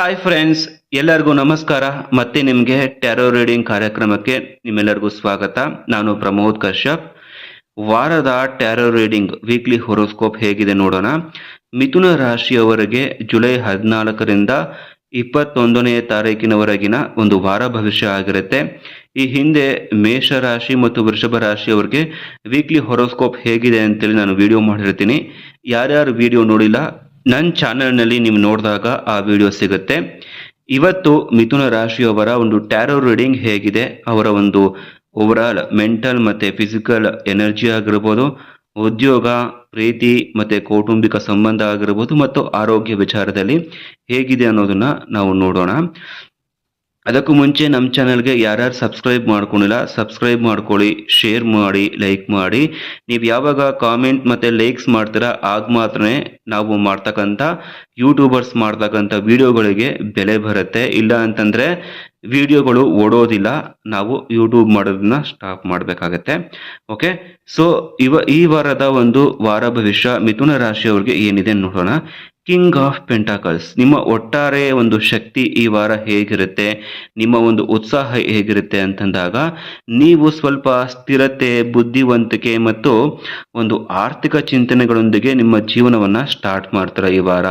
Hi friends ಎಲ್ಲರಿಗೂ ನಮಸ್ಕಾರ. ಮತ್ತೆ ನಿಮಗೆ ಟ್ಯಾರೋ ರೀಡಿಂಗ್ ಕಾರ್ಯಕ್ರಮಕ್ಕೆ ನಿಮ್ಮೆಲ್ಲರಿಗೂ ಸ್ವಾಗತ. ನಾನು ಪ್ರಮೋದ್ ಕಶ್ಯಪ್. ವಾರದ ಟ್ಯಾರೋ ರೀಡಿಂಗ್ ವೀಕ್ಲಿ ಹೊರೋಸ್ಕೋಪ್ ಹೇಗಿದೆ ನೋಡೋಣ. ಮಿಥುನ ರಾಶಿಯವರೆಗೆ ಜುಲೈ ಹದಿನಾಲ್ಕರಿಂದ ಇಪ್ಪತ್ತೊಂದನೇ ತಾರೀಕಿನವರೆಗಿನ ಒಂದು ವಾರ ಭವಿಷ್ಯ ಆಗಿರುತ್ತೆ. ಈ ಹಿಂದೆ ಮೇಷ ರಾಶಿ ಮತ್ತು ವೃಷಭ ರಾಶಿಯವರಿಗೆ ವೀಕ್ಲಿ ಹೊರೋಸ್ಕೋಪ್ ಹೇಗಿದೆ ಅಂತೇಳಿ ನಾನು ವಿಡಿಯೋ ಮಾಡಿರ್ತೀನಿ. ಯಾರ್ಯಾರು ವಿಡಿಯೋ ನೋಡಿಲ್ಲ ನನ್ನ ಚಾನಲ್ನಲ್ಲಿ ನೀವು ನೋಡಿದಾಗ ಆ ವಿಡಿಯೋ ಸಿಗುತ್ತೆ. ಇವತ್ತು ಮಿಥುನ ರಾಶಿಯವರ ಒಂದು ಟ್ಯಾರೋ ರೀಡಿಂಗ್ ಹೇಗಿದೆ. ಅವರ ಒಂದು ಓವರಾಲ್ ಮೆಂಟಲ್ ಮತ್ತು ಫಿಸಿಕಲ್ ಎನರ್ಜಿ ಆಗಿರ್ಬೋದು, ಉದ್ಯೋಗ, ಪ್ರೀತಿ ಮತ್ತು ಕೌಟುಂಬಿಕ ಸಂಬಂಧ ಆಗಿರ್ಬೋದು ಮತ್ತು ಆರೋಗ್ಯ ವಿಚಾರದಲ್ಲಿ ಹೇಗಿದೆ ಅನ್ನೋದನ್ನು ನಾವು ನೋಡೋಣ. ಅದಕ್ಕೂ ಮುಂಚೆ ನಮ್ಮ ಚಾನಲ್ಗೆ ಯಾರ್ಯಾರು ಸಬ್ಸ್ಕ್ರೈಬ್ ಮಾಡ್ಕೊಂಡಿಲ್ಲ, ಸಬ್ಸ್ಕ್ರೈಬ್ ಮಾಡ್ಕೊಳ್ಳಿ, ಶೇರ್ ಮಾಡಿ, ಲೈಕ್ ಮಾಡಿ. ನೀವು ಯಾವಾಗ ಕಾಮೆಂಟ್ ಮತ್ತು ಲೈಕ್ಸ್ ಮಾಡ್ತೀರಾ, ಆಗ ಮಾತ್ರ ನಾವು ಮಾಡ್ತಕ್ಕಂಥ ಯೂಟ್ಯೂಬರ್ಸ್ ಮಾಡ್ತಕ್ಕಂಥ ವಿಡಿಯೋಗಳಿಗೆ ಬೆಲೆ ಬರುತ್ತೆ. ಇಲ್ಲ ಅಂತಂದರೆ ವಿಡಿಯೋಗಳು ಓಡೋದಿಲ್ಲ, ನಾವು ಯೂಟ್ಯೂಬ್ ಮಾಡೋದನ್ನ ಸ್ಟಾಪ್ ಮಾಡಬೇಕಾಗತ್ತೆ. ಓಕೆ? ಸೊ, ಇವ, ಈ ವಾರದ ಒಂದು ವಾರ ಭವಿಷ್ಯ ಮಿಥುನ ರಾಶಿಯವ್ರಿಗೆ ಏನಿದೆ ನೋಡೋಣ. ಕಿಂಗ್ ಆಫ್ ಪೆಂಟಾಕಲ್ಸ್ ನಿಮ್ಮ ಒಟ್ಟಾರೆ ಒಂದು ಶಕ್ತಿ ಈ ವಾರ ಹೇಗಿರುತ್ತೆ, ನಿಮ್ಮ ಒಂದು ಉತ್ಸಾಹ ಹೇಗಿರುತ್ತೆ ಅಂತಂದಾಗ, ನೀವು ಸ್ವಲ್ಪ ಸ್ಥಿರತೆ, ಬುದ್ಧಿವಂತಿಕೆ ಮತ್ತು ಒಂದು ಆರ್ಥಿಕ ಚಿಂತನೆಗಳೊಂದಿಗೆ ನಿಮ್ಮ ಜೀವನವನ್ನು ಸ್ಟಾರ್ಟ್ ಮಾಡ್ತೀರ ಈ ವಾರ.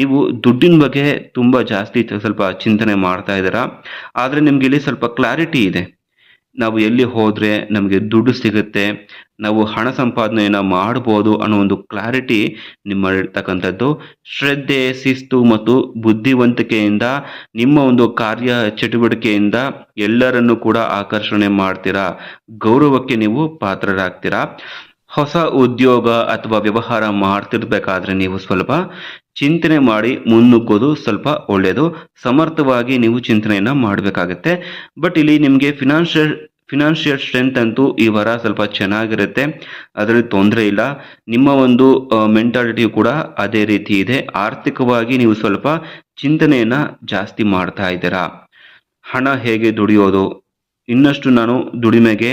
ನೀವು ದುಡ್ಡಿನ ಬಗ್ಗೆ ತುಂಬ ಜಾಸ್ತಿ ಸ್ವಲ್ಪ ಚಿಂತನೆ ಮಾಡ್ತಾ ಇದ್ದೀರಾ, ಆದರೆ ನಿಮಗೆ ಇಲ್ಲಿ ಸ್ವಲ್ಪ ಕ್ಲಾರಿಟಿ ಇದೆ. ನಾವು ಎಲ್ಲಿ ಹೋದರೆ ನಮಗೆ ದುಡ್ಡು ಸಿಗುತ್ತೆ, ನಾವು ಹಣ ಸಂಪಾದನೆಯನ್ನು ಮಾಡ್ಬೋದು ಅನ್ನೋ ಒಂದು ಕ್ಲಾರಿಟಿ ನಿಮ್ಮಲ್ಲಿರ್ತಕ್ಕಂಥದ್ದು. ಶ್ರದ್ಧೆ, ಶಿಸ್ತು ಮತ್ತು ಬುದ್ಧಿವಂತಿಕೆಯಿಂದ, ನಿಮ್ಮ ಒಂದು ಕಾರ್ಯ ಚಟುವಟಿಕೆಯಿಂದ ಎಲ್ಲರನ್ನು ಕೂಡ ಆಕರ್ಷಣೆ ಮಾಡ್ತೀರಾ, ಗೌರವಕ್ಕೆ ನೀವು ಪಾತ್ರರಾಗ್ತೀರಾ. ಹೊಸ ಉದ್ಯೋಗ ಅಥವಾ ವ್ಯವಹಾರ ಮಾಡ್ತಿರ್ಬೇಕಾದ್ರೆ ನೀವು ಸ್ವಲ್ಪ ಚಿಂತನೆ ಮಾಡಿ ಮುನ್ನುಗ್ಗೋದು ಸ್ವಲ್ಪ ಒಳ್ಳೆಯದು ಸಮರ್ಥವಾಗಿ ನೀವು ಚಿಂತನೆಯನ್ನ ಮಾಡಬೇಕಾಗತ್ತೆ. ಬಟ್ ಇಲ್ಲಿ ನಿಮಗೆ ಫಿನಾನ್ಷಿಯಲ್ ಫಿನಾನ್ಷಿಯಲ್ ಸ್ಟ್ರೆಂತ್ ಅಂತೂ ಈ ವಾರ ಸ್ವಲ್ಪ ಚೆನ್ನಾಗಿರುತ್ತೆ. ಅದರಲ್ಲಿ ತೊಂದರೆ ಇಲ್ಲ. ನಿಮ್ಮ ಒಂದು ಮೆಂಟಾಲಿಟಿ ಕೂಡ ಅದೇ ರೀತಿ ಇದೆ. ಆರ್ಥಿಕವಾಗಿ ನೀವು ಸ್ವಲ್ಪ ಚಿಂತನೆಯನ್ನ ಜಾಸ್ತಿ ಮಾಡ್ತಾ ಇದ್ದೀರಾ. ಹಣ ಹೇಗೆ ದುಡಿಯೋದು ಇನ್ನಷ್ಟು ನಾನು ದುಡಿಮೆಗೆ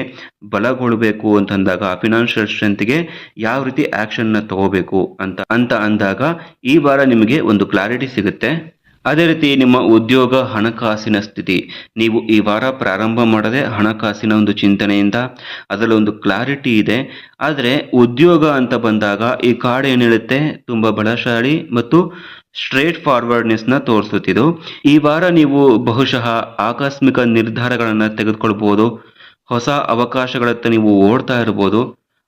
ಬಲಗೊಳ್ಳಬೇಕು ಅಂತಂದಾಗ ಫಿನಾನ್ಷಿಯಲ್ ಸ್ಟ್ರೆಂತ್ಗೆ ಯಾವ ರೀತಿ ಆಕ್ಷನ್ನ ತಗೋಬೇಕು ಅಂತ ಅಂತ ಅಂದಾಗ ಈ ವಾರ ನಿಮಗೆ ಒಂದು ಕ್ಲಾರಿಟಿ ಸಿಗುತ್ತೆ. ಅದೇ ರೀತಿ ನಿಮ್ಮ ಉದ್ಯೋಗ ಹಣಕಾಸಿನ ಸ್ಥಿತಿ. ನೀವು ಈ ವಾರ ಪ್ರಾರಂಭ ಮಾಡದೆ ಹಣಕಾಸಿನ ಒಂದು ಚಿಂತನೆಯಿಂದ ಅದರಲ್ಲಿ ಒಂದು ಕ್ಲಾರಿಟಿ ಇದೆ. ಆದರೆ ಉದ್ಯೋಗ ಅಂತ ಬಂದಾಗ ಈ ಕಾರ್ಡ್ ಏನು ಹೇಳುತ್ತೆ ತುಂಬ ಬಲಶಾಲಿ ಮತ್ತು ಸ್ಟ್ರೇಟ್ ಫಾರ್ವರ್ಡ್ನೆಸ್ನ ತೋರಿಸುತ್ತಿದ್ದು, ಈ ವಾರ ನೀವು ಬಹುಶಃ ಆಕಸ್ಮಿಕ ನಿರ್ಧಾರಗಳನ್ನು ತೆಗೆದುಕೊಳ್ಬಹುದು, ಹೊಸ ಅವಕಾಶಗಳತ್ತ ನೀವು ಓಡ್ತಾ ಇರ್ಬೋದು,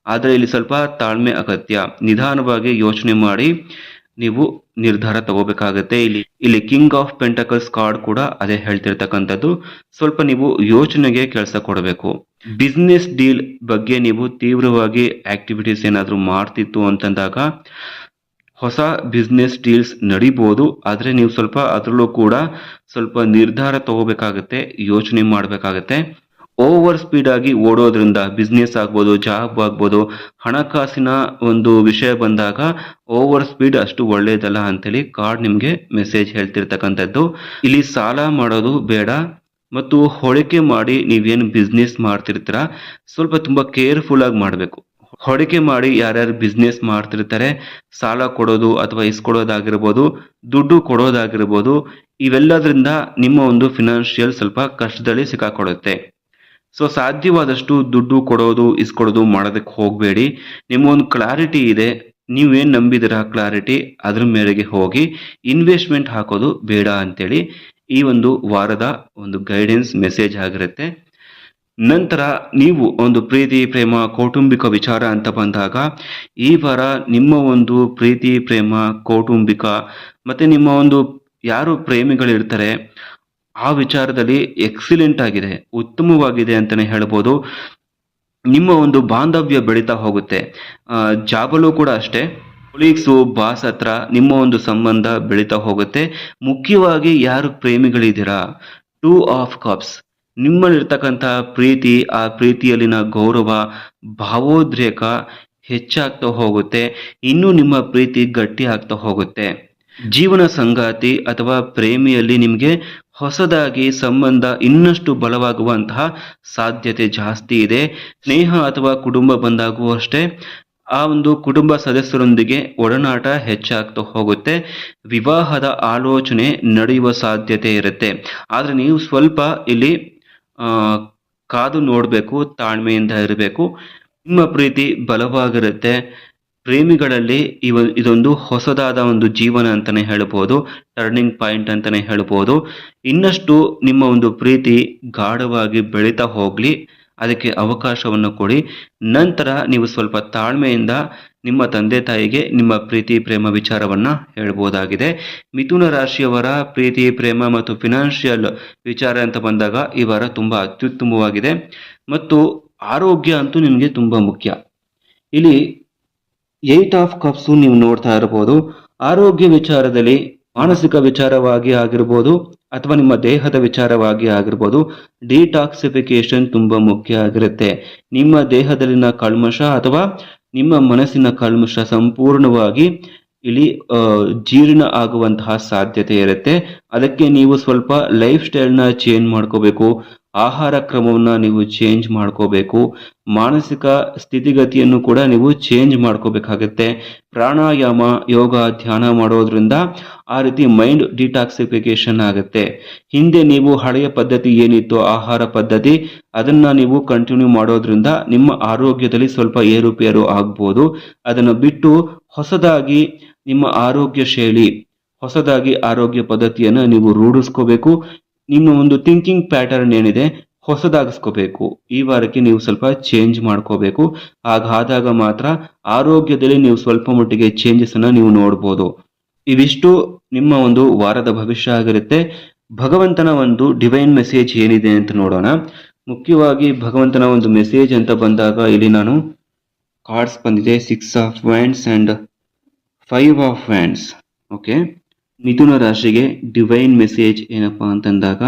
ಆದರೆ ಇಲ್ಲಿ ಸ್ವಲ್ಪ ತಾಳ್ಮೆ ಅಗತ್ಯ. ನಿಧಾನವಾಗಿ ಯೋಚನೆ ಮಾಡಿ ನೀವು ನಿರ್ಧಾರ ತಗೋಬೇಕಾಗತ್ತೆ. ಇಲ್ಲಿ ಇಲ್ಲಿ ಕಿಂಗ್ ಆಫ್ ಪೆಂಟಕಲ್ಸ್ ಕಾರ್ಡ್ ಕೂಡ ಅದೇ ಹೇಳ್ತಿರ್ತಕ್ಕಂಥದ್ದು. ಸ್ವಲ್ಪ ನೀವು ಯೋಚನೆಗೆ ಕೆಲಸ ಕೊಡಬೇಕು. ಬಿಸ್ನೆಸ್ ಡೀಲ್ ಬಗ್ಗೆ ನೀವು ತೀವ್ರವಾಗಿ ಆಕ್ಟಿವಿಟೀಸ್ ಏನಾದರೂ ಮಾಡ್ತಿತ್ತು ಅಂತಂದಾಗ ಹೊಸ ಬಿಸ್ನೆಸ್ ಡೀಲ್ಸ್ ನಡಿಬೋದು, ಆದರೆ ನೀವು ಸ್ವಲ್ಪ ಅದರಲ್ಲೂ ಕೂಡ ಸ್ವಲ್ಪ ನಿರ್ಧಾರ ತಗೋಬೇಕಾಗತ್ತೆ, ಯೋಚನೆ ಮಾಡಬೇಕಾಗತ್ತೆ. ಓವರ್ ಸ್ಪೀಡ್ ಆಗಿ ಓಡೋದ್ರಿಂದ ಬಿಸ್ನೆಸ್ ಆಗ್ಬೋದು ಜಾಬ್ ಆಗ್ಬೋದು, ಹಣಕಾಸಿನ ಒಂದು ವಿಷಯ ಬಂದಾಗ ಓವರ್ ಸ್ಪೀಡ್ ಅಷ್ಟು ಒಳ್ಳೆಯದಲ್ಲ ಅಂತೇಳಿ ಕಾರ್ಡ್ ನಿಮಗೆ ಮೆಸೇಜ್ ಹೇಳ್ತಿರ್ತಕ್ಕಂಥದ್ದು. ಇಲ್ಲಿ ಸಾಲ ಮಾಡೋದು ಬೇಡ, ಮತ್ತು ಹೊಳಿಕೆ ಮಾಡಿ ನೀವೇನು ಬಿಸ್ನೆಸ್ ಮಾಡ್ತಿರ್ತೀರ, ಸ್ವಲ್ಪ ತುಂಬ ಕೇರ್ಫುಲ್ ಆಗಿ ಮಾಡಬೇಕು. ಹೊಡಿಕೆ ಮಾಡಿ ಯಾರ್ಯಾರು ಬಿಸ್ನೆಸ್ ಮಾಡ್ತಿರ್ತಾರೆ, ಸಾಲ ಕೊಡೋದು ಅಥವಾ ಇಸ್ಕೊಡೋದಾಗಿರ್ಬೋದು ದುಡ್ಡು ಕೊಡೋದಾಗಿರ್ಬೋದು, ಇವೆಲ್ಲದರಿಂದ ನಿಮ್ಮ ಒಂದು ಫಿನಾನ್ಷಿಯಲ್ ಸ್ವಲ್ಪ ಕಷ್ಟದಲ್ಲಿ ಸಿಕ್ಕಾಕೊಡುತ್ತೆ. ಸೊ ಸಾಧ್ಯವಾದಷ್ಟು ದುಡ್ಡು ಕೊಡೋದು ಇಸ್ಕೊಡೋದು ಮಾಡೋದಕ್ಕೆ ಹೋಗಬೇಡಿ. ನಿಮ್ಮೊಂದು ಕ್ಲಾರಿಟಿ ಇದೆ, ನೀವೇನು ನಂಬಿದಿರ ಕ್ಲಾರಿಟಿ ಅದ್ರ ಮೇರೆಗೆ ಹೋಗಿ ಇನ್ವೆಸ್ಟ್ಮೆಂಟ್ ಹಾಕೋದು ಬೇಡ ಅಂತೇಳಿ ಈ ಒಂದು ವಾರದ ಒಂದು ಗೈಡೆನ್ಸ್ ಮೆಸೇಜ್ ಆಗಿರುತ್ತೆ. ನಂತರ ನೀವು ಒಂದು ಪ್ರೀತಿ, ಪ್ರೇಮ, ಕೌಟುಂಬಿಕ ವಿಚಾರ ಅಂತ ಬಂದಾಗ, ಈ ವಾರ ನಿಮ್ಮ ಒಂದು ಪ್ರೀತಿ, ಪ್ರೇಮ, ಕೌಟುಂಬಿಕ ಮತ್ತೆ ನಿಮ್ಮ ಒಂದು ಯಾರು ಪ್ರೇಮಿಗಳಿರ್ತಾರೆ ಆ ವಿಚಾರದಲ್ಲಿ ಎಕ್ಸಿಲೆಂಟ್ ಆಗಿದೆ, ಉತ್ತಮವಾಗಿದೆ ಅಂತಲೇ ಹೇಳ್ಬೋದು. ನಿಮ್ಮ ಒಂದು ಬಾಂಧವ್ಯ ಬೆಳೀತಾ ಹೋಗುತ್ತೆ. ಜಾಬಲ್ಲೂ ಕೂಡ ಅಷ್ಟೇ. ಕೊಲೀಗ್ಸು ಬಾಸ್ ಹತ್ರ ನಿಮ್ಮ ಒಂದು ಸಂಬಂಧ ಬೆಳೀತಾ ಹೋಗುತ್ತೆ. ಮುಖ್ಯವಾಗಿ ಯಾರು ಪ್ರೇಮಿಗಳಿದ್ದೀರಾ? ಟೂ ಆಫ್ ಕಪ್ಸ್ ನಿಮ್ಮಲ್ಲಿರ್ತಕ್ಕಂಥ ಪ್ರೀತಿ, ಆ ಪ್ರೀತಿಯಲ್ಲಿನ ಗೌರವ, ಭಾವೋದ್ರೇಕ ಹೆಚ್ಚಾಗ್ತಾ ಹೋಗುತ್ತೆ. ಇನ್ನೂ ನಿಮ್ಮ ಪ್ರೀತಿ ಗಟ್ಟಿ ಆಗ್ತಾ ಹೋಗುತ್ತೆ. ಜೀವನ ಸಂಗಾತಿ ಅಥವಾ ಪ್ರೇಮಿಯಲ್ಲಿ ನಿಮಗೆ ಹೊಸದಾಗಿ ಸಂಬಂಧ ಇನ್ನಷ್ಟು ಬಲವಾಗುವಂತಹ ಸಾಧ್ಯತೆ ಜಾಸ್ತಿ ಇದೆ. ಸ್ನೇಹ ಅಥವಾ ಕುಟುಂಬ ಬಂದಾಗೂ ಅಷ್ಟೇ ಆ ಒಂದು ಕುಟುಂಬ ಸದಸ್ಯರೊಂದಿಗೆ ಒಡನಾಟ ಹೆಚ್ಚಾಗ್ತಾ ಹೋಗುತ್ತೆ. ವಿವಾಹದ ಆಲೋಚನೆ ನಡೆಯುವ ಸಾಧ್ಯತೆ ಇರುತ್ತೆ. ಆದರೆ ನೀವು ಸ್ವಲ್ಪ ಇಲ್ಲಿ ಕಾದು ನೋಡಬೇಕು, ತಾಳ್ಮೆಯಿಂದ ಇರಬೇಕು. ನಿಮ್ಮ ಪ್ರೀತಿ ಬಲವಾಗಿರುತ್ತೆ. ಪ್ರೇಮಿಗಳಲ್ಲಿ ಇವ, ಇದೊಂದು ಹೊಸದಾದ ಒಂದು ಜೀವನ ಅಂತಾನೆ ಹೇಳ್ಬೋದು ಟರ್ನಿಂಗ್ ಪಾಯಿಂಟ್ ಅಂತಾನೆ ಹೇಳ್ಬೋದು. ಇನ್ನಷ್ಟು ನಿಮ್ಮ ಒಂದು ಪ್ರೀತಿ ಗಾಢವಾಗಿ ಬೆಳೀತಾ ಹೋಗಲಿ, ಅದಕ್ಕೆ ಅವಕಾಶವನ್ನು ಕೊಡಿ. ನಂತರ ನೀವು ಸ್ವಲ್ಪ ತಾಳ್ಮೆಯಿಂದ ನಿಮ್ಮ ತಂದೆ ತಾಯಿಗೆ ನಿಮ್ಮ ಪ್ರೀತಿ, ಪ್ರೇಮ ವಿಚಾರವನ್ನ ಹೇಳ್ಬೋದಾಗಿದೆ. ಮಿಥುನ ರಾಶಿಯವರ ಪ್ರೀತಿ, ಪ್ರೇಮ ಮತ್ತು ಫಿನಾನ್ಷಿಯಲ್ ವಿಚಾರ ಅಂತ ಬಂದಾಗ ಈ ವಾರ ತುಂಬಾ ಅತ್ಯುತ್ತಮವಾಗಿದೆ. ಮತ್ತು ಆರೋಗ್ಯ ಅಂತೂ ನಿಮಗೆ ತುಂಬಾ ಮುಖ್ಯ. ಇಲ್ಲಿ ಏಟ್ ಆಫ್ ಕಪ್ಸ್ ನೀವು ನೋಡ್ತಾ ಇರಬಹುದು ಆರೋಗ್ಯ ವಿಚಾರದಲ್ಲಿ ಮಾನಸಿಕ ವಿಚಾರವಾಗಿ ಆಗಿರ್ಬೋದು ಅಥವಾ ನಿಮ್ಮ ದೇಹದ ವಿಚಾರವಾಗಿ ಆಗಿರ್ಬೋದು ಡಿಟಾಕ್ಸಿಫಿಕೇಶನ್ ತುಂಬಾ ಮುಖ್ಯ ಆಗಿರುತ್ತೆ. ನಿಮ್ಮ ದೇಹದಲ್ಲಿನ ಕಲ್ಮಶ ಅಥವಾ ನಿಮ್ಮ ಮನಸ್ಸಿನ ಕಲ್ಮಶ ಸಂಪೂರ್ಣವಾಗಿ ಇಲ್ಲಿ ಜೀರ್ಣ ಆಗುವಂತಹ ಸಾಧ್ಯತೆ ಇರುತ್ತೆ. ಅದಕ್ಕೆ ನೀವು ಸ್ವಲ್ಪ ಲೈಫ್ ಸ್ಟೈಲ್ನ ಚೇಂಜ್ ಮಾಡ್ಕೋಬೇಕು. ಆಹಾರ ಕ್ರಮವನ್ನು ನೀವು ಚೇಂಜ್ ಮಾಡ್ಕೋಬೇಕು. ಮಾನಸಿಕ ಸ್ಥಿತಿಗತಿಯನ್ನು ಕೂಡ ನೀವು ಚೇಂಜ್ ಮಾಡ್ಕೋಬೇಕಾಗತ್ತೆ. ಪ್ರಾಣಾಯಾಮ, ಯೋಗ, ಧ್ಯಾನ ಮಾಡೋದ್ರಿಂದ ಆ ರೀತಿ ಮೈಂಡ್ ಡಿಟಾಕ್ಸಿಫಿಕೇಶನ್ ಆಗುತ್ತೆ. ಹಿಂದೆ ನೀವು ಹಳೆಯ ಪದ್ಧತಿ ಏನಿತ್ತು ಆಹಾರ ಪದ್ಧತಿ, ಅದನ್ನು ನೀವು ಕಂಟಿನ್ಯೂ ಮಾಡೋದ್ರಿಂದ ನಿಮ್ಮ ಆರೋಗ್ಯದಲ್ಲಿ ಸ್ವಲ್ಪ ಏರುಪೇರು ಆಗ್ಬೋದು. ಅದನ್ನು ಬಿಟ್ಟು ಹೊಸದಾಗಿ ನಿಮ್ಮ ಆರೋಗ್ಯ ಶೈಲಿ, ಹೊಸದಾಗಿ ಆರೋಗ್ಯ ಪದ್ಧತಿಯನ್ನು ನೀವು ರೂಢಿಸ್ಕೋಬೇಕು. ನಿಮ್ಮ ಒಂದು ಥಿಂಕಿಂಗ್ ಪ್ಯಾಟರ್ನ್ ಏನಿದೆ, ಹೊಸದಾಗಿಸ್ಕೋಬೇಕು. ಈ ವಾರಕ್ಕೆ ನೀವು ಸ್ವಲ್ಪ ಚೇಂಜ್ ಮಾಡ್ಕೋಬೇಕು. ಹಾಗಾದಾಗ ಮಾತ್ರ ಆರೋಗ್ಯದಲ್ಲಿ ನೀವು ಸ್ವಲ್ಪ ಮಟ್ಟಿಗೆ ಚೇಂಜಸ್ ಅನ್ನ ನೀವು ನೋಡ್ಬೋದು. ಇವಿಷ್ಟು ನಿಮ್ಮ ಒಂದು ವಾರದ ಭವಿಷ್ಯ ಆಗಿರುತ್ತೆ. ಭಗವಂತನ ಒಂದು ಡಿವೈನ್ ಮೆಸೇಜ್ ಏನಿದೆ ಅಂತ ನೋಡೋಣ. ಮುಖ್ಯವಾಗಿ ಭಗವಂತನ ಒಂದು ಮೆಸೇಜ್ ಅಂತ ಬಂದಾಗ ಇಲ್ಲಿ ನಾನು ಕಾರ್ಡ್ಸ್ ಬಂದಿದೆ six of wands and five of wands okay ಮಿಥುನ ರಾಶಿಗೆ ಡಿವೈನ್ ಮೆಸೇಜ್ ಏನಪ್ಪಾ ಅಂತಂದಾಗ,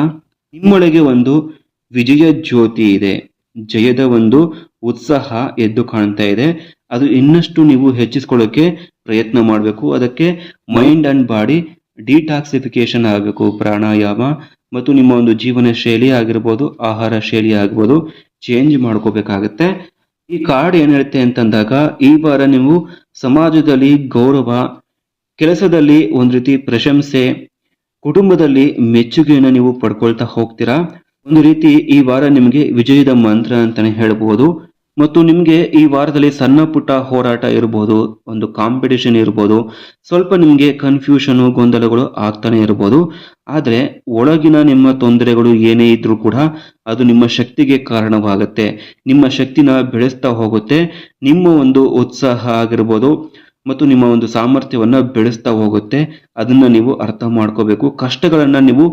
ನಿಮ್ಮೊಳಗೆ ಒಂದು ವಿಜಯ ಜ್ಯೋತಿ ಇದೆ. ಜಯದ ಒಂದು ಉತ್ಸಾಹ ಎದ್ದು ಕಾಣ್ತಾ ಇದೆ. ಅದು ಇನ್ನಷ್ಟು ನೀವು ಹೆಚ್ಚಿಸ್ಕೊಳ್ಳೋಕೆ ಪ್ರಯತ್ನ ಮಾಡಬೇಕು. ಅದಕ್ಕೆ ಮೈಂಡ್ ಅಂಡ್ ಬಾಡಿ ಡಿಟಾಕ್ಸಿಫಿಕೇಶನ್ ಆಗಬೇಕು. ಪ್ರಾಣಾಯಾಮ ಮತ್ತು ನಿಮ್ಮ ಒಂದು ಜೀವನ ಶೈಲಿ ಆಗಿರ್ಬೋದು, ಆಹಾರ ಶೈಲಿ ಆಗ್ಬೋದು ಚೇಂಜ್ ಮಾಡ್ಕೋಬೇಕಾಗತ್ತೆ. ಈ ಕಾರ್ಡ್ ಏನ್ ಹೇಳುತ್ತೆ ಅಂತಂದಾಗ, ಈ ವಾರ ನೀವು ಸಮಾಜದಲ್ಲಿ ಗೌರವ ಕೆಲಸದಲ್ಲಿ ಒಂದ್ ರೀತಿ ಪ್ರಶಂಸೆ, ಕುಟುಂಬದಲ್ಲಿ ಮೆಚ್ಚುಗೆಯನ್ನು ನೀವು ಪಡ್ಕೊಳ್ತಾ ಹೋಗ್ತೀರಾ? ಒಂದು ರೀತಿ ಈ ವಾರ ನಿಮಗೆ ವಿಜಯದ ಮಂತ್ರ ಅಂತಾನೆ ಹೇಳಬಹುದು. ಮತ್ತು ನಿಮಗೆ ಈ ವಾರದಲ್ಲಿ ಸಣ್ಣ ಪುಟ್ಟ ಹೋರಾಟ ಇರಬಹುದು ಒಂದು ಕಾಂಪಿಟೇಷನ್ ಇರಬಹುದು ಸ್ವಲ್ಪ ನಿಮಗೆ ಕನ್ಫ್ಯೂಷನ್ ಗೊಂದಲಗಳು ಆಗ್ತಾನೆ ಇರಬಹುದು ಆದ್ರೆ ಒಳಗಿನ ನಿಮ್ಮ ತೊಂದರೆಗಳು ಏನೇ ಇದ್ರೂ ಕೂಡ ಅದು ನಿಮ್ಮ ಶಕ್ತಿಗೆ ಕಾರಣವಾಗುತ್ತೆ. ನಿಮ್ಮ ಶಕ್ತಿನ ಬೆಳೆಸ್ತಾ ಹೋಗುತ್ತೆ. ನಿಮ್ಮ ಒಂದು ಉತ್ಸಾಹ ಆಗಿರ್ಬೋದು ಮತ್ತು ನಿಮ್ಮ ಒಂದು ಸಾಮರ್ಥ್ಯವನ್ನು ಬೆಳೆಸ್ತಾ ಹೋಗುತ್ತೆ. ಅದನ್ನ ನೀವು ಅರ್ಥ ಮಾಡ್ಕೋಬೇಕು. ಕಷ್ಟಗಳನ್ನು ನೀವು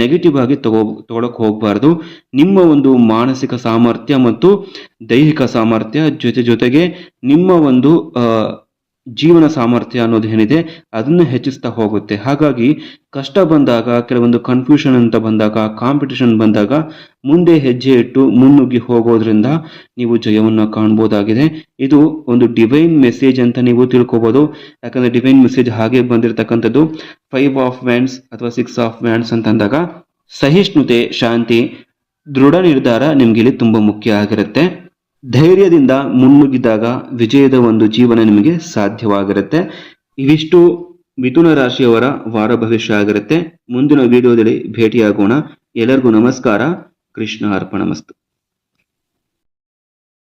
ನೆಗೆಟಿವ್ ಆಗಿ ತಗೋ, ತಗೊಳಕ್ ಹೋಗಬಾರ್ದು. ನಿಮ್ಮ ಒಂದು ಮಾನಸಿಕ ಸಾಮರ್ಥ್ಯ ಮತ್ತು ದೈಹಿಕ ಸಾಮರ್ಥ್ಯ ಜೊತೆ ಜೊತೆಗೆ ನಿಮ್ಮ ಒಂದು ಜೀವನ ಸಾಮರ್ಥ್ಯ ಅನ್ನೋದೇನಿದೆ ಅದನ್ನು ಹೆಚ್ಚಿಸ್ತಾ ಹೋಗುತ್ತೆ. ಹಾಗಾಗಿ ಕಷ್ಟ ಬಂದಾಗ, ಕೆಲವೊಂದು ಕನ್ಫ್ಯೂಷನ್ ಅಂತ ಬಂದಾಗ ಕಾಂಪಿಟಿಷನ್ ಬಂದಾಗ, ಮುಂದೆ ಹೆಜ್ಜೆ ಇಟ್ಟು ಮುನ್ನುಗ್ಗಿ ಹೋಗೋದ್ರಿಂದ ನೀವು ಜಯವನ್ನ ಕಾಣ್ಬೋದಾಗಿದೆ. ಇದು ಒಂದು ಡಿವೈನ್ ಮೆಸೇಜ್ ಅಂತ ನೀವು ತಿಳ್ಕೊಬಹುದು ಯಾಕಂದ್ರೆ ಡಿವೈನ್ ಮೆಸೇಜ್ ಹಾಗೆ ಬಂದಿರತಕ್ಕಂಥದ್ದು ಫೈವ್ ಆಫ್ ವ್ಯಾಂಡ್ಸ್ ಅಥವಾ ಸಿಕ್ಸ್ ಆಫ್ ವ್ಯಾಂಡ್ಸ್ ಅಂತ ಅಂದಾಗ ಸಹಿಷ್ಣುತೆ, ಶಾಂತಿ, ದೃಢ ನಿರ್ಧಾರ ನಿಮ್ಗೆ ಇಲ್ಲಿ ತುಂಬಾ ಮುಖ್ಯ ಆಗಿರುತ್ತೆ. ಧೈರ್ಯದಿಂದ ಮುನ್ನುಗ್ಗಿದಾಗ ವಿಜಯದ ಒಂದು ಜೀವನ ನಿಮಗೆ ಸಾಧ್ಯವಾಗಿರುತ್ತೆ ಇವಿಷ್ಟು ಮಿಥುನ ರಾಶಿಯವರ ವಾರ ಭವಿಷ್ಯ ಆಗಿರುತ್ತೆ. ಮುಂದಿನ ವಿಡಿಯೋದಲ್ಲಿ ಭೇಟಿಯಾಗೋಣ. ಎಲ್ಲರಿಗೂ ನಮಸ್ಕಾರ. ಕೃಷ್ಣ ಅರ್ಪಣ ಮಸ್ತು.